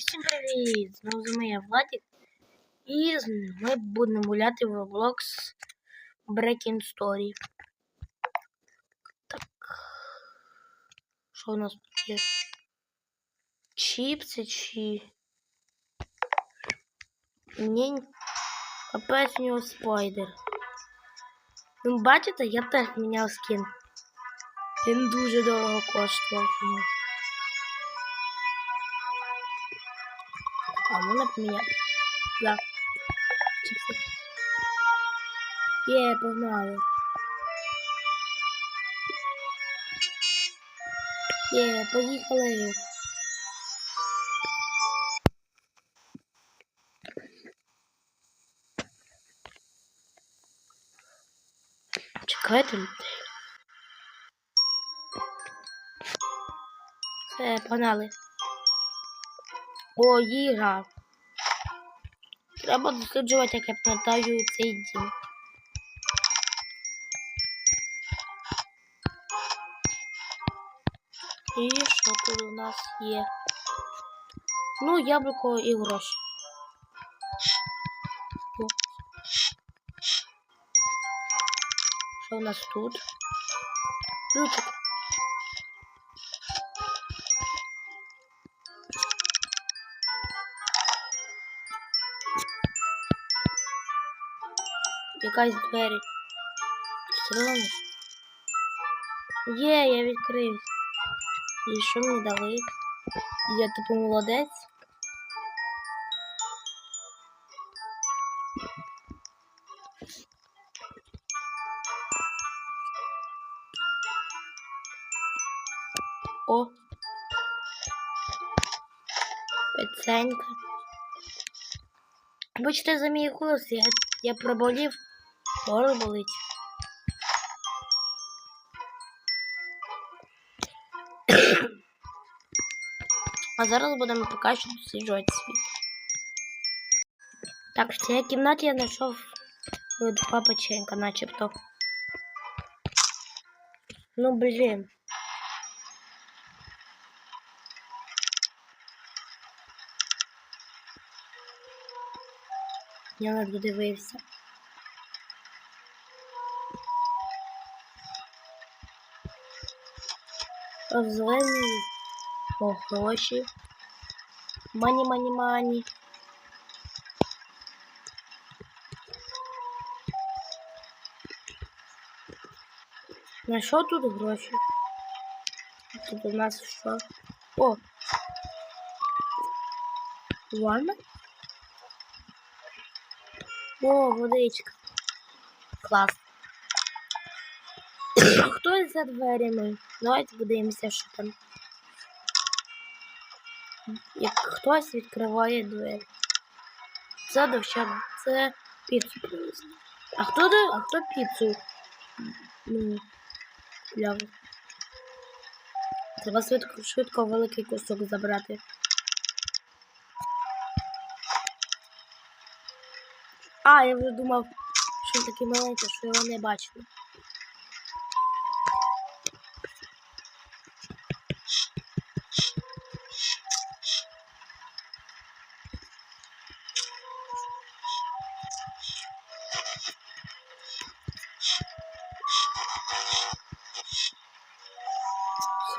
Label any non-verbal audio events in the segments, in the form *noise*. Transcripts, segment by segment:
Всім привіт! Знову з моя Владик. І ми будемо гуляти в Roblox Breaking Story. Так. Що у нас тут є? Чіпси чи. Ні. Капець у нього спайдер. Ви бачите, я теж міняв скін. Він дуже дорого коштував. Мені. А можна поміняти? Да. Чіпси. Є, погнали. Є, поїхали. Чекайте людей. Все, погнали. О, їжа. Треба досліджувати, як я пам'ятаю цей дім. І що тут у нас є? Ну, яблуко і гроші. Що у нас тут? Ключик. Якась двері. Червоно. Є, я відкрив. І що мені дали? Я типу молодець. О. Пеценька. Бачите, за мій голос, я, я проболів, горло болить. А зараз будемо поки що досліджувати світ. Так, в цій кімнаті я знайшов е, два печенька, начебто. Ну, блін. Я не додивився. Зелені о, гроші. Мані, мані, мані. На що тут гроші? Тут у нас що? О! Ванна? О, водичка. Клас. За дверями. Давайте подивимося, що там. Як хтось відкриває двері. Це довча, це піцу привезли. А хто де? А хто піцу? Ну, купляв? Треба швидко, швидко великий кусок забрати. А, я вже думав, що він такий маленький, що його не бачили.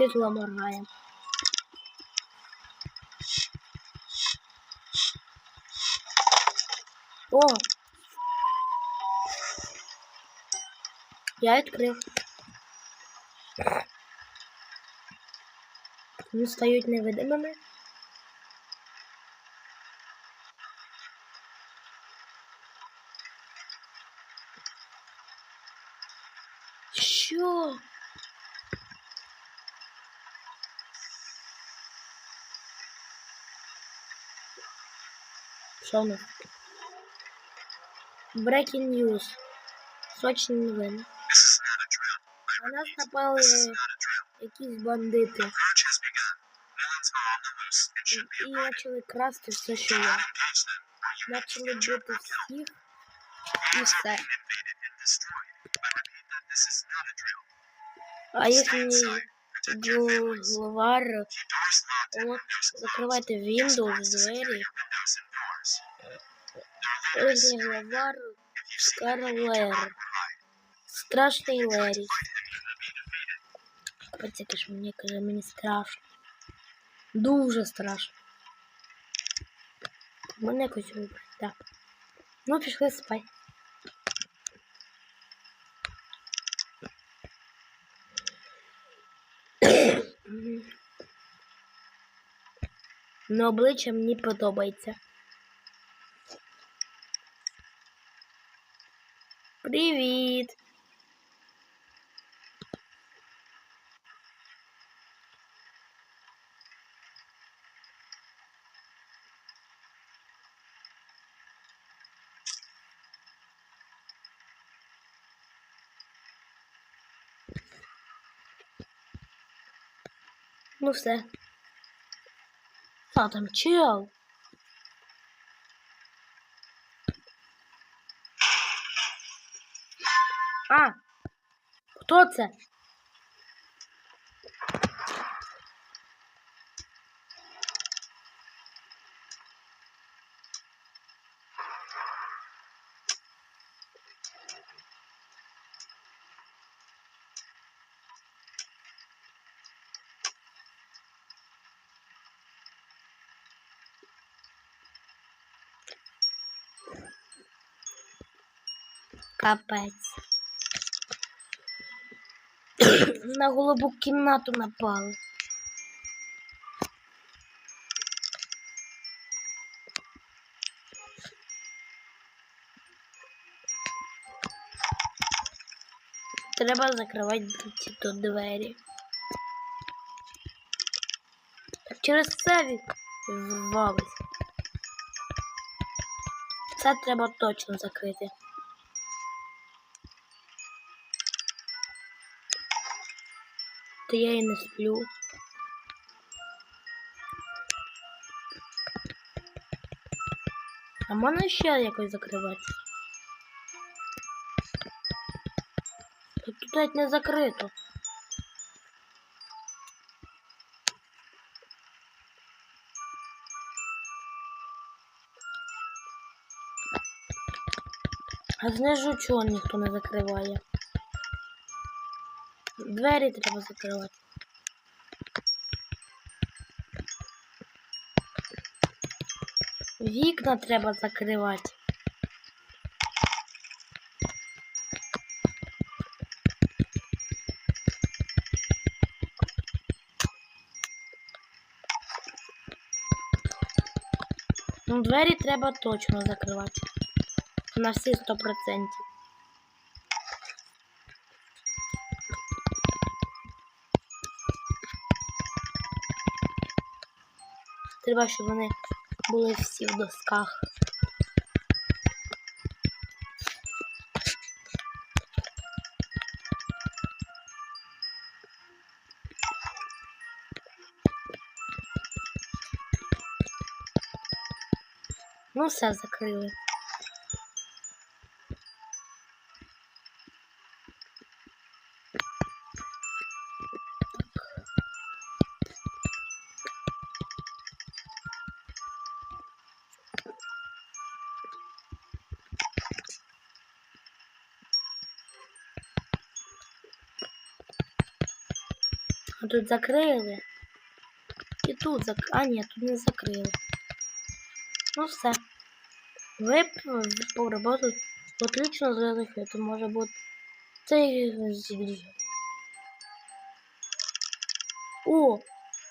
Світло моргає. О! Я відкрив. Вони стають невидимими. Що? Що у нас? Breaking news. Срочні новини. На нас напали якісь бандити. І почали красти все, що є. Почали бити всіх і все. А їхній Главар. От, закривайте Windows, двері. Главар Скарлер. Страшний Лері. Капець, яке ж мені каже, мені страшно. Дуже страшно. Мене якось вибрати, так. Ну, пішли спати. *coughs* Ну, обличчя мені подобається. Привіт! Ну все. А, там чел. Це? Капець. На голубу кімнату напали. Треба закривати ці тут двері. Так через це відвалися. Це треба точно закрити. То я і не сплю. А можна ще якось закривати? Тут навіть не закрито. А знизу чого ніхто не закриває? Двері треба закривати. Вікна треба закривати. Ну, двері треба точно закривати. На всі 100%. Треба, щоб вони були всі в досках. Ну, все закрили. Тут закрили. І тут зак... А, ні, тут не закрили. Ну все. Ви поработали отлично залишили. То може бути цей зілля. О!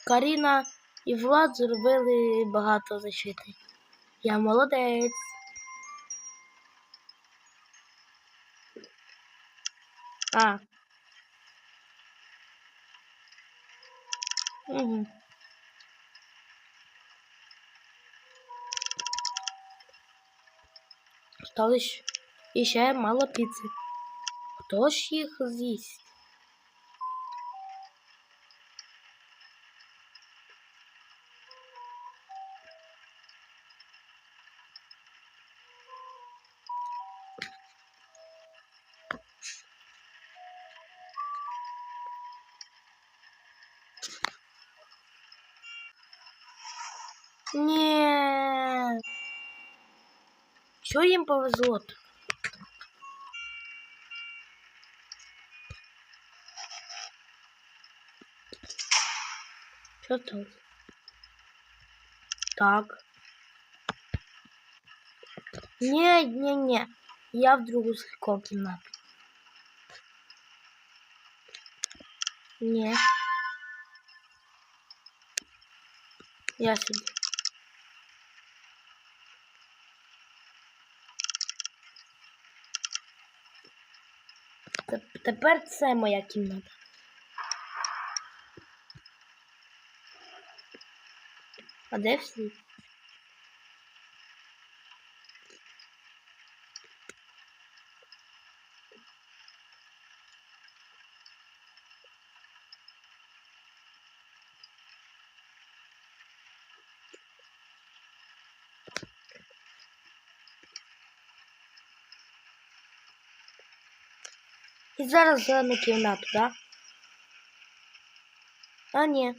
Каріна і Влад зробили багато защити. Я молодець. А. Угу. Осталось ще мало піци. Хто ж їх з'їсть? Що їм повезло? -то? Що там? Так. Не, не, не. Я в другую сходку кімнату. Не. Я сюди. Тепер це моя кімната. А де всі? І зараз зелену кімнату, да? А, ні.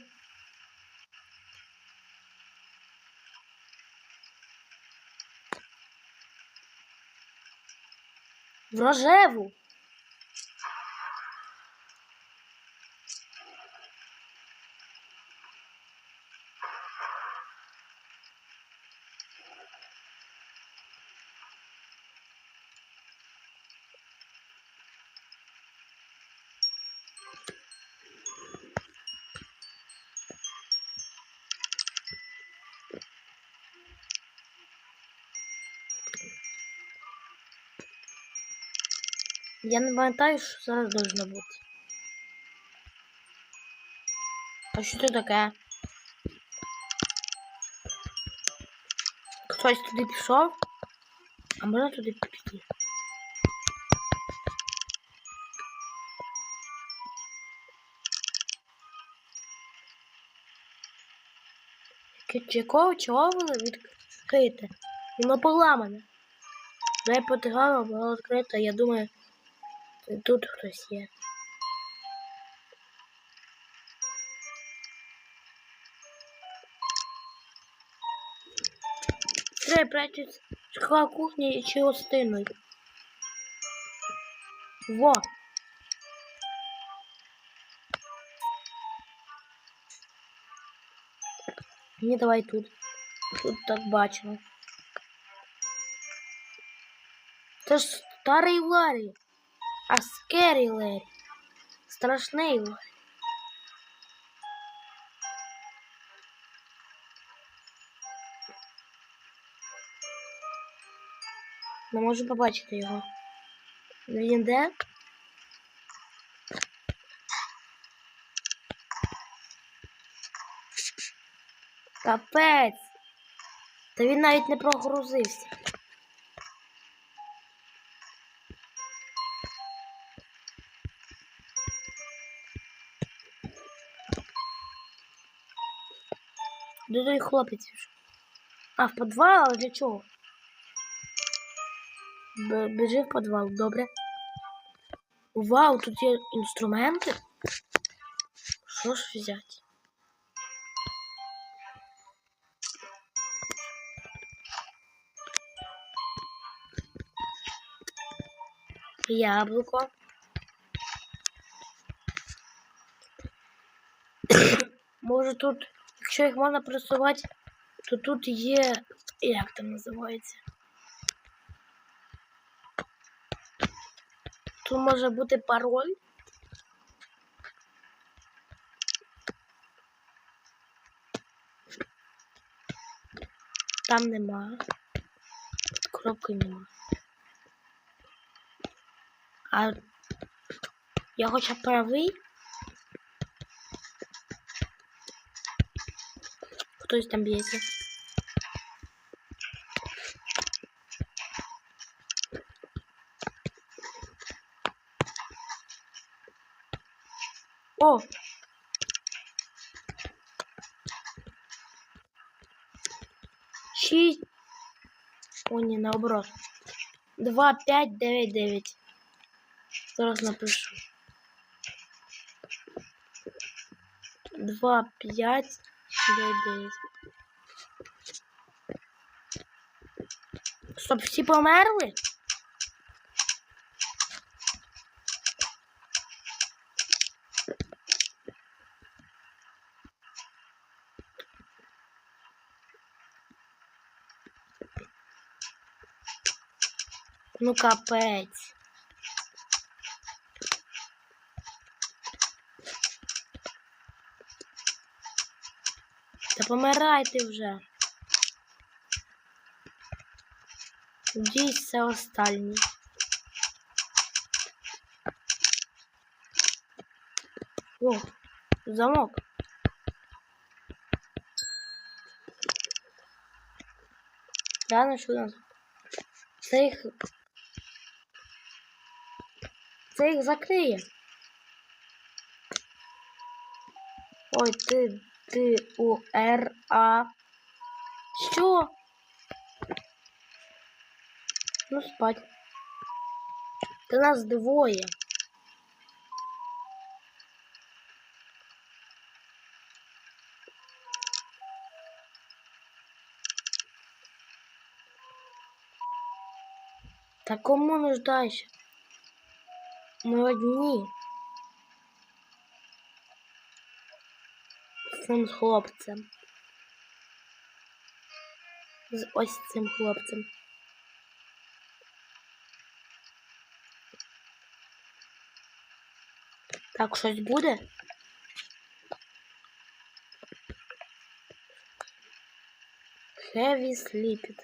Я не пам'ятаю, що зараз должно бути. А що це таке? Хтось туди пішов? А можна туди піти? Якого чого воно відкрите? Воно поламане. Дай потягала, було відкрито, я думаю, тут хтось є. Треба прячуть шкала кухні чи гостиної. Во! Ні, давай тут. Тут так бачимо. Це ж старий Ларі. А скері Ларі. Страшний Ларі. Не можу побачити його. Він де? Капець. Та він навіть не прогрузився. Де той хлопець пішов? А, в підвал? Але Для чого? Б- Біжи в підвал, добре. Вау, тут є інструменти. Що ж взяти? Яблуко. *coughs* Може тут, якщо їх можна просувати, то тут є. Як там називається? Тут може бути пароль. Там нема. Тут коробки нема. А я хоча правий. Хтось там б'ється. О! Шість. О, ні, наоборот. Два, п'ять, дев'ять, дев'ять. Зараз напишу. Два, п'ять, Дев'ять. Щоб всі померли? Ну капець. Та помирайте вже. Надіюсь, це останній. О, замок. Що нас? Це їх. Це їх закриє. Ой, ти, ти, у, Р, А. Що? Ну, спать. Та нас двоє. Та кому нуждайся? Ми одні. Цим хлопцем. З ось цим хлопцем. Так, щось буде? Heavy sleeped.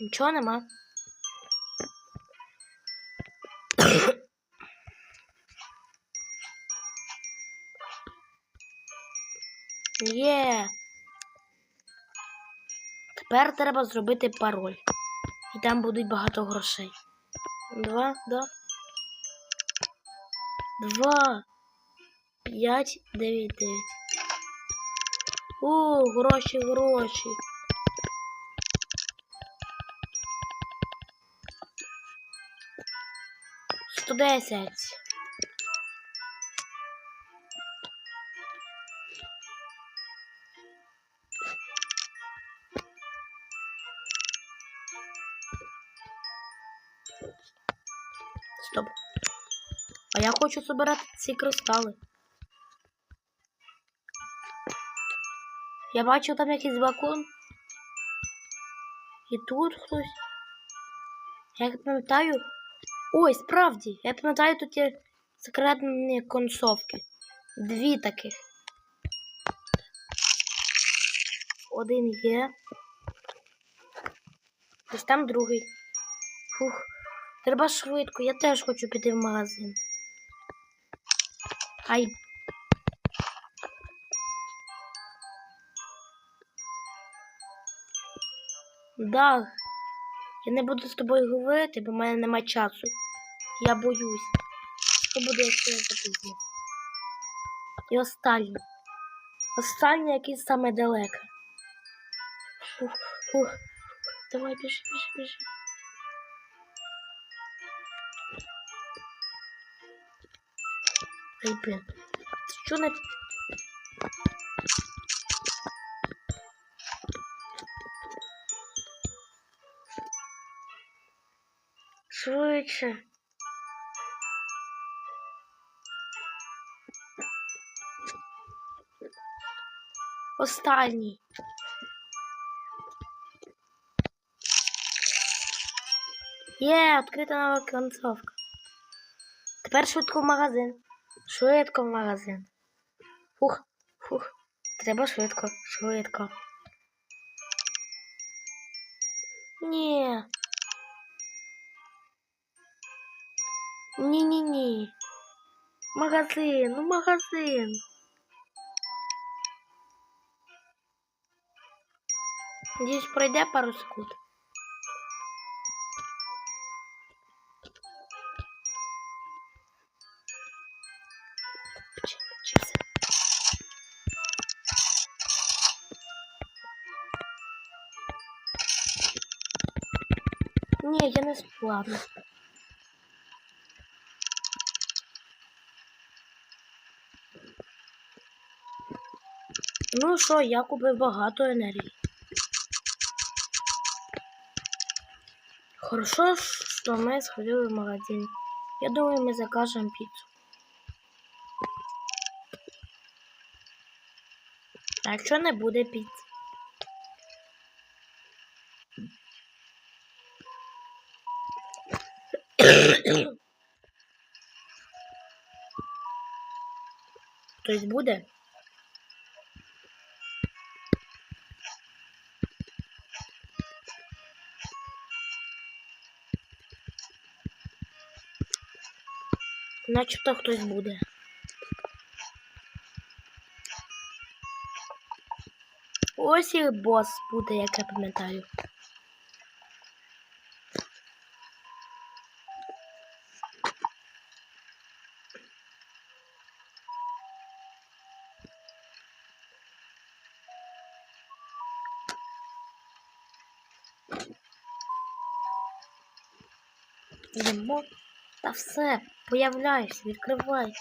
Нічого нема. Є. Тепер треба зробити пароль. І там будуть багато грошей. Два, да. Два. П'ять, дев'ять, дев'ять. О, гроші, гроші. Сто десять. Хочу збирати ці кристали. Я бачу там якийсь балкон. І тут хтось. Я пам'ятаю. Ой, справді, я пам'ятаю, тут є секретні концовки. Дві таких. Один є. Ось там другий. Фух. Треба швидко, я теж хочу піти в магазин. Ай. Да. Я не буду з тобою говорити, бо в мене нема часу. Я боюсь. Що буде, якщо я запізню? І останній. Останній, який саме далеко. Фух, фух. Давай, біжи, біжи, біжи. Ай, блин. Що не... Швидше. Останній. Є, відкрита нова концовка. Тепер швидко в магазин. Швидко в магазин. Фух, фух. Треба швидко, швидко. Ні. Ні-ні-ні. Магазин, ну магазин. Надіюсь, пройде пару секунд. Сплавлю. Ну що, я купив багато енергії. Хорошо, що ми сходили в магазин. Я думаю, ми закажемо піцу. А якщо не буде піци? Хтось буде? Начебто хтось буде. Ось і бос буде, як я пам'ятаю. Йдемо. Та все, появляйся, відкривай.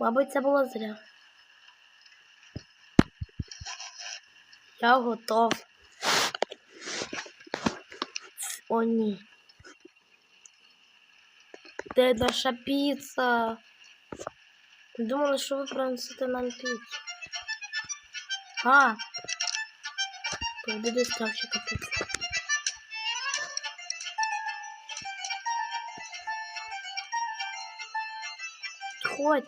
Мабуть, це було зря. Я готов. О, ні. Де наша піца? Думали, що ви принесете нам піцу. А. Пойди доставщика піци. Уходь.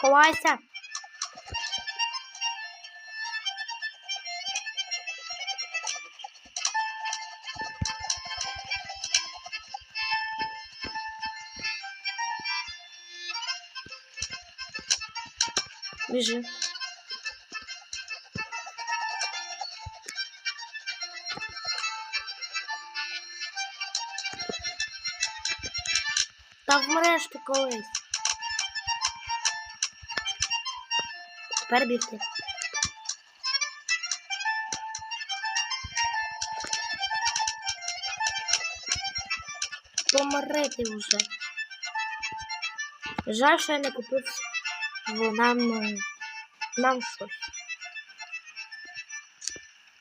Ховайся. Бежи. Колись. Тепер бігти. Помрити вже. Жаль, що я не купив нам, е, нам щось.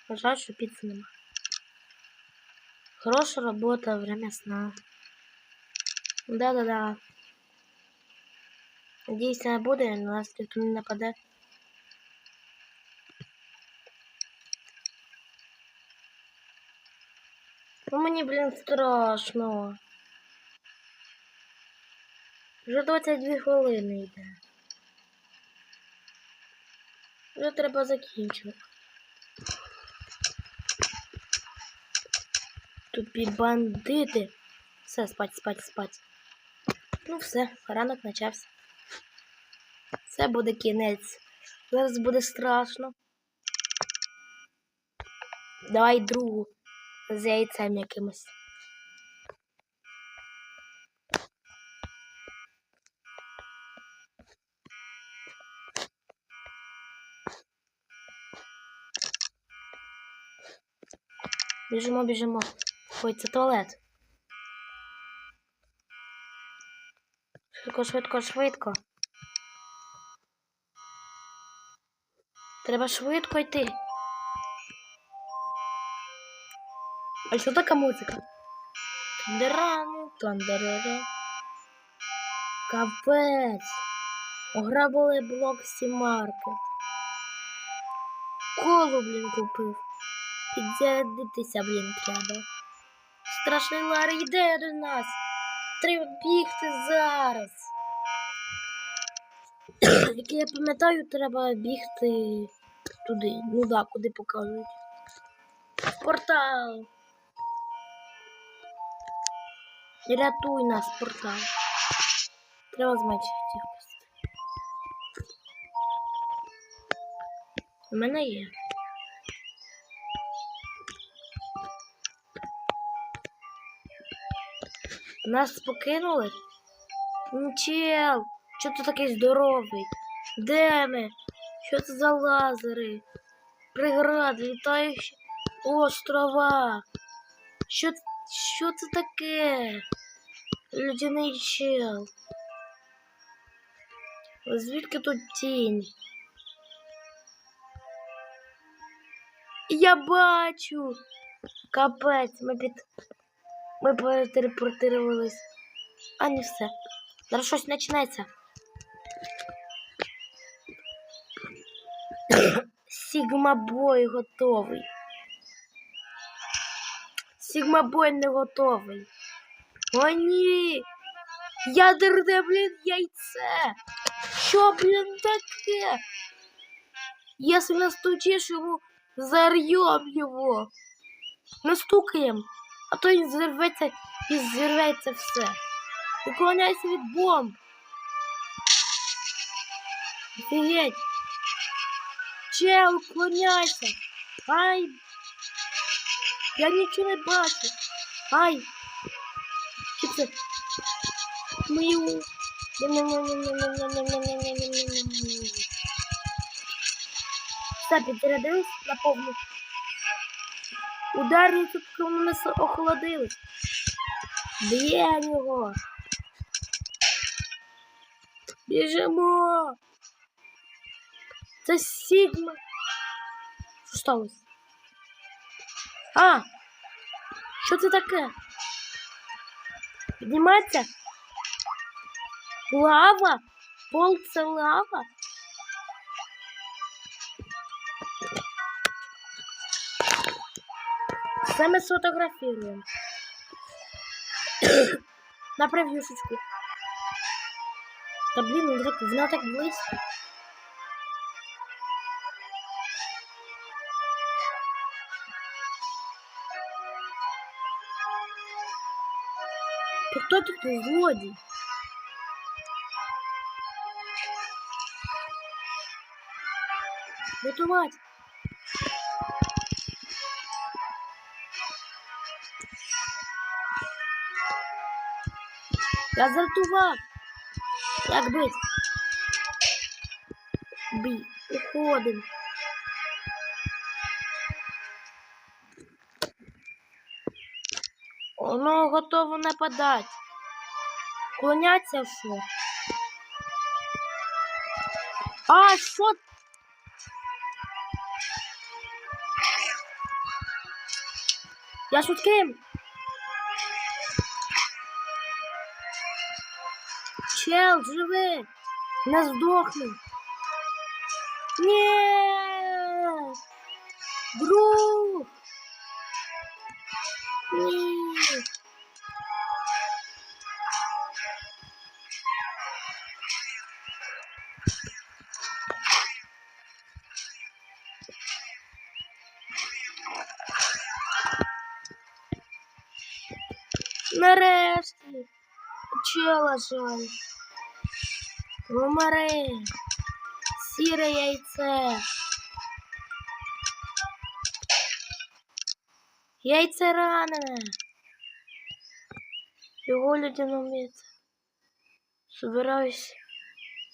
Жаль, що піци нема. Хороша робота, время сна. Да-да-да. Надеюсь, не буде, на нас ніхто не нападе. Ну мені, блін, страшно. Вже 22 хвилини йде. Вже треба закінчувати. Тупі бандити. Все, спать, спать, спать. Ну все, ранок почався. Це буде кінець. Зараз буде страшно. Давай другу з яйцем якимось. Біжимо, біжимо. Ой, це туалет. Швидко, швидко, швидко. Треба швидко йти. А що така музика? Тандерану, тандерере. Капець. Ограбили блок Сімаркет. Колу, блін, купив. Підзарядитися, блін, треба. Страшний Ларі йде до нас. Треба бігти зараз. *coughs* Як я пам'ятаю, треба бігти туди. Ну да, куди показують. Портал. Рятуй нас, портал. Треба зменшити якось. У мене є. Нас покинули? Ну, чел, що ти такий здоровий? Де ми? Що це за лазери? преград, літаючі острова. Що, що це таке? Людяний чел. Звідки тут тінь? Я бачу. Капець, ми під. Ми перетелепортувались. А не все. Зараз щось почнеться. Сігма бой готовий. Сігмабой не готовий. О, ні. Ядерне, блін, яйце. Що, блін, таке? Если настучишь ему, зарьем его. Настукаем, а то він зірветься і зірветься все. Уклоняйся від бомб. Офігеть. Чел, уклоняйся. Ай. Я нічого не бачу. Ай. Що це? Мою. Все, підрядились на повну. Ударні тут вони охолодились. Б'є його. Біжимо. Це Сігма. Що сталося? А! Що це таке? Піднімається? Лава? Пол це лава? Це ми сфотографіруємо. На прев'юшечку. Та блін, вона так, вона так близько. Хто тут злодій? Готувати. Я зартував. Як бить? Бій. Уходим. Воно готово нападати. Клоняться що? А, що? Я шутким. Чел, живи! Не здохни! Ні! Друг! Чела жаль. Сіре яйце. Яйце ранене. Його людяно м'ясо. Собираюсь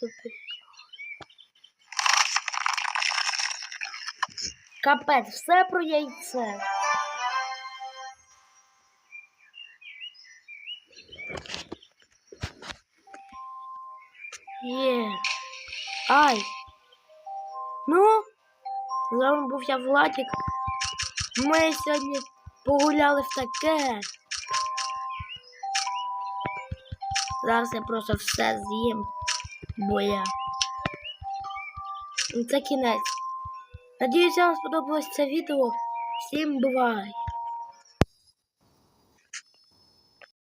запити. Капець, все про яйце. Є. Ай. Ну, з вами був я Владик. Ми сьогодні погуляли в таке. Зараз я просто все з'їм, бо я. І це кінець. Надіюсь, вам сподобалось це відео. Всім бувай!